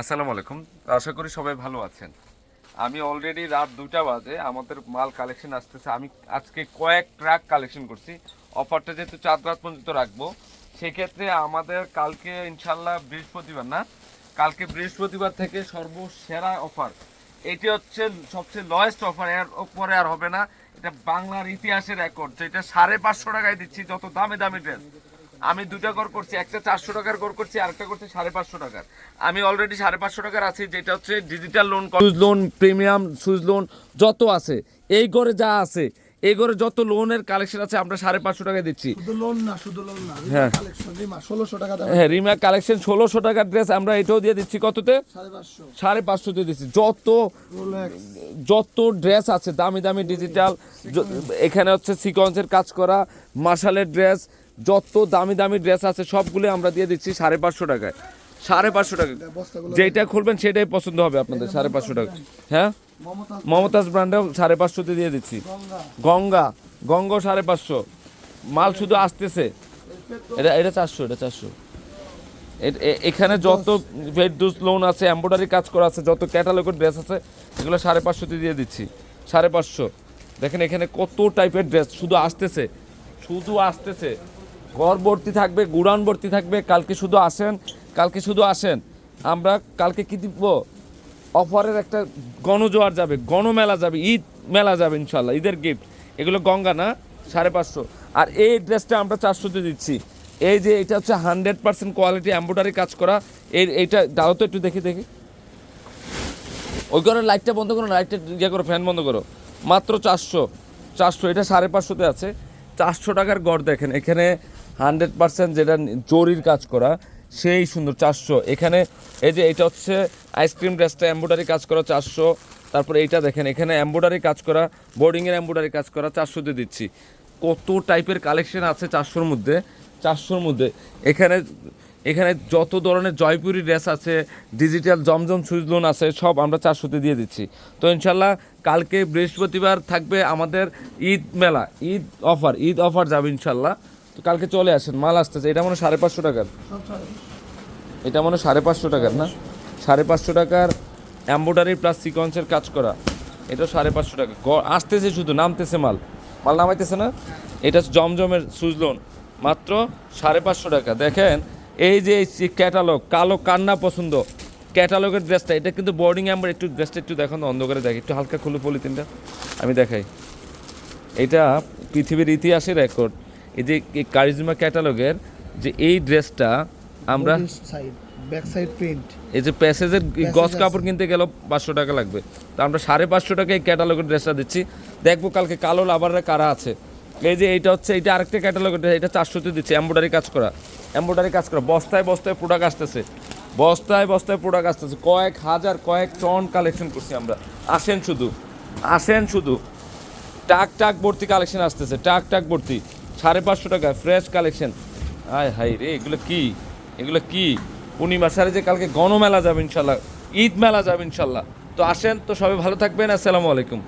আসসালামু আলাইকুম। আশা করি সবাই ভালো আছেন। আমি অলরেডি রাত দুটা বাজে, আমাদের মাল কালেকশন আসতেছে। আমি আজকে কয়েক ট্রাক কালেকশন করছি। অফারটা যেহেতু চার রাত পর্যন্ত রাখব, সেক্ষেত্রে আমাদের কালকে ইনশাল্লাহ বৃহস্পতিবার না? কালকে বৃহস্পতিবার থেকে সর্বসেরা অফার এটি হচ্ছে সবচেয়ে লয়েস্ট অফার এর উপরে আর হবে না। এটা বাংলার ইতিহাসের রেকর্ড যেটা সাড়ে পাঁচশো টাকায় দিচ্ছি, যত দামি দামি ড্রেস আমি দুটা কর করছি একটা চারশো টাকার কর করছি আরেকটা করছি সাড়ে পাঁচশো টাকার। আমি অলরেডি সাড়ে পাঁচশো টাকার আছি যেটা হচ্ছে digital loan switch loan premium switch loan যত আছে এই ঘরে যা আছে এই ঘরে যত লোনের কালেকশন আছে আমরা সাড়ে পাঁচশো টাকা দিচ্ছি। লোন না শুধু লোন না হ্যাঁ। রিমা দাম। হ্যাঁ রিমা কালেকশন ষোলোশো টাকার ড্রেস আমরা এটাও দিয়ে দিচ্ছি কততে? সাড়ে পাঁচশো। সাড়ে পাঁচশো দিয়ে দিচ্ছি। যত যত ড্রেস আছে দামি দামি ডিজিটাল এখানে হচ্ছে সিকোয়েন্সের কাজ করা মার্শালের ড্রেস যত দামি দামি ড্রেস আছে সবগুলো আমরা দিয়ে দিচ্ছি সাড়ে পাঁচশো টাকায়। সাড়ে পাঁচশো টাকা। যেটা খুলবেন সেটাই পছন্দ হবে আপনাদের সাড়ে পাঁচশো টাকা। হ্যাঁ? মমতাজ ব্র্যান্ডেও সাড়ে পাঁচশোতে দিয়ে দিচ্ছি। গঙ্গা। গঙ্গা সাড়ে পাঁচশো। মাল শুধু আসতেছে। এটা এটা চারশো এটা চারশো। এখানে যত ভেডুস লোন আছে এম্ব্রয়ডারি কাজ করা আছে যত ক্যাটালগের ড্রেস আছে এগুলো সাড়ে পাঁচশোতে দিয়ে দিচ্ছি। সাড়ে পাঁচশো। দেখেন এখানে কত টাইপের ড্রেস শুধু আসতেছে। শুধু আসতেছে। ঘর ভর্তি থাকবে গুড়ান ভর্তি থাকবে, কালকে শুধু আসেন, কালকে শুধু আসেন। আমরা কালকে কী দিব? অফারের একটা গণজোয়ার যাবে, গণমেলা যাবে, ঈদ মেলা যাবে ইনশাল্লাহ, ঈদের গিফট এগুলো গঙ্গা না? সাড়ে পাঁচশো। আর এই ড্রেসটা আমরা চারশোতে দিচ্ছি। এই যে এটা হচ্ছে হান্ড্রেড পার্সেন্ট কোয়ালিটি এম্ব্রয়ডারি কাজ করা। এই এইটা দাও তো একটু দেখি দেখি। ওই করে লাইটটা বন্ধ করো লাইটটা ইয়ে করো, ফ্যান বন্ধ করো। মাত্র চারশো চারশো, এটা সাড়ে পাঁচশোতে আছে। চারশো টাকার গড় দেখেন, এখানে হান্ড্রেড পার্সেন্ট যেটা জরির কাজ করা, সেই সুন্দর চারশো। এখানে এই যে এটা হচ্ছে আইসক্রিম ড্রেসটা, এম্ব্রয়ডারি কাজ করা চারশো। তারপরে এইটা দেখেন, এখানে এম্ব্রয়ডারি কাজ করা, বোর্ডিংয়ের এম্ব্রয়ডারি কাজ করা চারশোতে দিচ্ছি। কত টাইপের কালেকশন আছে চারশোর মধ্যে? চারশোর মধ্যে। এখানে এখানে যত ধরনের জয়পুরি ড্রেস আছে ডিজিটাল জমজম সুইচ লোন আছে, সব আমরা চারশোতে দিয়ে দিচ্ছি। তো ইনশাল্লাহ কালকে বৃহস্পতিবার থাকবে আমাদের ঈদ মেলা, ঈদ অফার ঈদ অফার যাবে ইনশাল্লাহ। তো কালকে চলে আসেন, মাল আসতেছে, এটা মনে সাড়ে পাঁচশো টাকার। এটা মনে সাড়ে পাঁচশো টাকার না? সাড়ে পাঁচশো টাকার এম্ব্রয়ডারি প্লাস সিকোয়েন্সের কাজ করা। এটা সাড়ে পাঁচশো টাকা। আসতেছে শুধু, নামতেছে মাল। মাল নামাইতেছে না? এটা জমজমের সুজলোন মাত্র সাড়ে পাঁচশো টাকা। দেখেন এই যে ক্যাটালগ কালো কান্না পছন্দ। ক্যাটালগের ড্রেসটা এটা কিন্তু বোর্ডিং আমার একটু ড্রেসটা একটু দেখুন অন্ধকারে দেখি একটু হালকা খুলে পলিথিনটা আমি দেখাই। এটা পৃথিবীর ইতিহাসে রেকর্ড এই যে কারিজমা ক্যাটালগের যে এই ড্রেসটা আমরা সাইড ব্যাক সাইড প্রিন্ট এই যে প্যাসেজের গজ কাপড় কিনতে গেলেও পাঁচশো টাকা লাগবে। তো আমরা সাড়ে পাঁচশো টাকায় ক্যাটালগের ড্রেসটা দিচ্ছি। দেখব কালকে কালো লাভাররা কারা আছে। এই যে এইটা হচ্ছে, এটা আরেকটা ক্যাটালগের ড্রেস এটা চারশোতে দিচ্ছে এম্ব্রয়ডারি কাজ করা। এম্ব্রয়ডারি কাজ করা। বস্তায় বস্তায় প্রোডাক্ট আসতেছে। বস্তায় বস্তায় প্রোডাক্ট আসতেছে। কয়েক হাজার, কয়েক টন কালেকশন করছি আমরা। আসেন শুধু আসেন শুধু। টাক টাক ভর্তি কালেকশন আসতেছে, টাক টাক ভর্তি। সাড়ে পাঁচশো টাকা ফ্রেশ কালেকশন আয় হাই রে, এগুলো কি? এগুলো কি? পূর্ণিমা সারে যে কালকে গণমেলা যাবে ইনশাল্লাহ, ঈদ মেলা যাবে ইনশাল্লাহ। তো আসেন, তো সবাই ভালো থাকবেন, আসসালামু আলাইকুম।